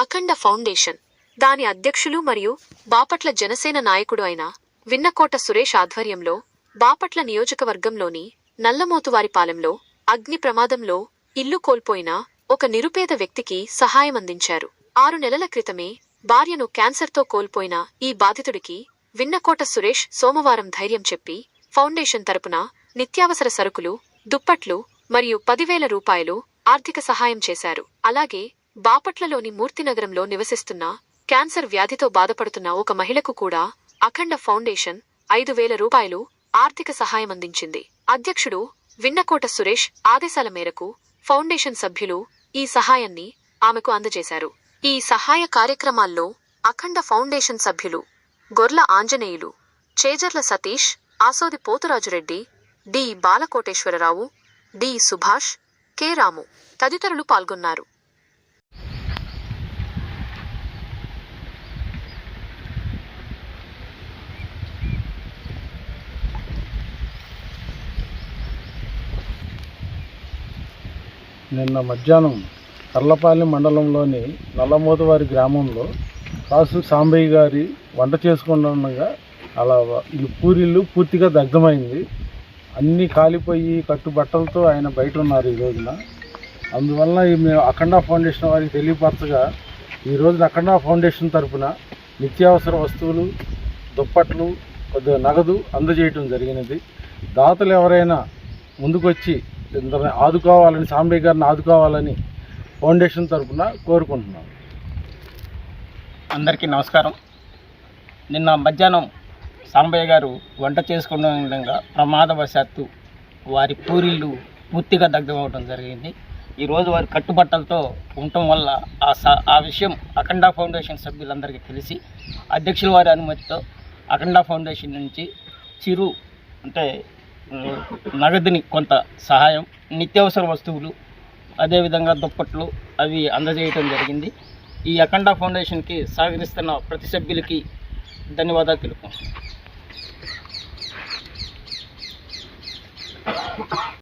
అఖండ foundation. దాని అధ్యక్షులు మరియు బాపట్ల జనసేన నాయకుడు అయిన విన్నకోట సురేష్ ఆధ్వర్యంలో బాపట్ల నియోజకవర్గంలోని నల్లమోతువారిపాలెంలో అగ్ని ప్రమాదంలో ఇల్లు కోల్పోయిన ఒక నిరుపేద వ్యక్తికి సహాయం అందించారు. ఆరు నెలల క్రితమే భార్యను క్యాన్సర్తో కోల్పోయిన ఈ బాధితుడికి విన్నకోట సురేష్ సోమవారం ధైర్యం చెప్పి ఫౌండేషన్ తరపున నిత్యావసర సరుకులు దుప్పట్లు మరియు పదివేల రూపాయలు ఆర్థిక సహాయం చేశారు. అలాగే బాపట్లలోని మూర్తినగరంలో నివసిస్తున్న క్యాన్సర్ వ్యాధితో బాధపడుతున్న ఒక మహిళకు కూడా అఖండ ఫౌండేషన్ ఐదు వేల రూపాయలు ఆర్థిక సహాయం అందించింది. అధ్యక్షుడు విన్నకోట సురేష్ ఆదేశాల మేరకు ఫౌండేషన్ సభ్యులు ఈ సహాయాన్ని ఆమెకు అందజేశారు. ఈ సహాయ కార్యక్రమాల్లో అఖండ ఫౌండేషన్ సభ్యులు Gorla Anjaneyulu Chejarla Satish Asodi Pothurajureddy D Balakoteswararao D Subhash K Ramu తదితరులు పాల్గొన్నారు. నిన్న మధ్యాహ్నం కర్లపాలెం మండలంలోని నల్లమోతవారి గ్రామంలో కాసు సాంబయ్య గారి వంట చేసుకుంటుండగా అలా ఈ పూరిల్లు పూర్తిగా దగ్ధమైంది. అన్నీ కాలిపోయి కట్టుబట్టలతో ఆయన బయట ఉన్నారు ఈ రోజున. అందువల్ల మేము అఖండ ఫౌండేషన్ వారికి తెలియపరచగా ఈ రోజున అఖండ ఫౌండేషన్ తరపున నిత్యావసర వస్తువులు దుప్పట్లు కొద్దిగా నగదు అందజేయటం జరిగినది. దాతలు ఎవరైనా ముందుకొచ్చి ఇందరిని ఆదుకోవాలని సాంబయ్య గారిని ఆదుకోవాలని ఫౌండేషన్ తరపున కోరుకుంటున్నాం. అందరికీ నమస్కారం. నిన్న మధ్యాహ్నం సాంబయ్య గారు వంట చేసుకున్న విధంగా ప్రమాదవశాత్తు వారి పూరిళ్ళు పూర్తిగా దగ్ధమవడం జరిగింది. ఈరోజు వారి కట్టుబట్టలతో ఉండటం వల్ల ఆ స ఆ విషయం అఖండ ఫౌండేషన్ సభ్యులందరికీ తెలిసి అధ్యక్షుల వారి అనుమతితో అఖండ ఫౌండేషన్ నుంచి చిరు అంటే నగదుని కొంత సహాయం నిత్యావసర వస్తువులు అదేవిధంగా దుప్పట్లు అవి అందజేయటం జరిగింది. ఈ అఖండ ఫౌండేషన్కి సహకరిస్తున్న ప్రతి సభ్యులకి ధన్యవాదాలు తెలుపుకుంటున్నాను.